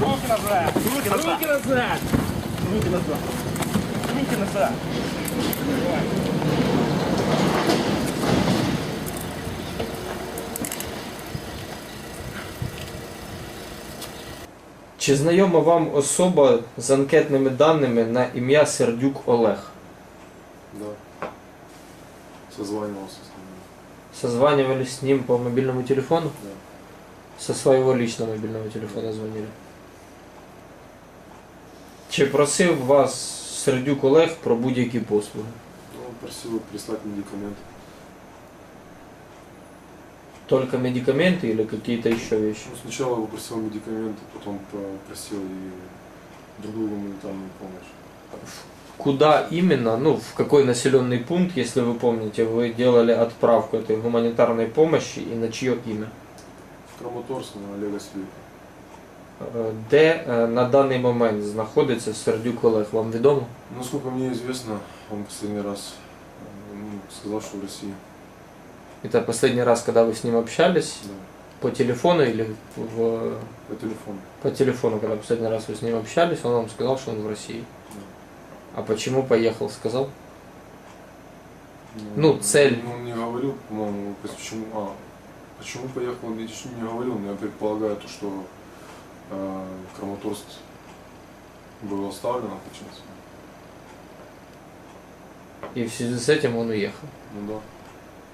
Руки назад! Руки назад! Руки назад! Руки назад! Руки назад! Чи знайома вам особа з анкетними даними на ім'я Сердюк Олег? Да. Созванивался с ним. Созванивались с ним по мобильному телефону? Да. Со своего личного мобильного телефона звонили. Чи просив вас Сердюк Олег про будь-які послуги? Ну, он просил прислать медикаменты. Только медикаменты или какие-то еще вещи? Ну, сначала попросил медикаменты, потом попросил и другую гуманитарную помощь. Куда именно, ну, в какой населенный пункт, если вы помните, вы делали отправку этой гуманитарной помощи и на чье имя? В Краматорск на Олега Свирка. Де на даний момент знаходиться Сердюк Олег? Вам відомо? Насколько мне известно, он последний раз ну, сказал, что в России. Это последний раз, когда вы с ним общались? Да. По телефону или в... По телефону. По телефону, когда последний раз вы с ним общались, он вам сказал, что он в России. А почему поехал, сказал? Ну, цель. Ну, он не говорил, по-моему, почему. А, почему поехал, он не говорил, но я предполагаю, то, что Краматорск был оставлен, а почему? И в связи с этим он уехал. Ну да.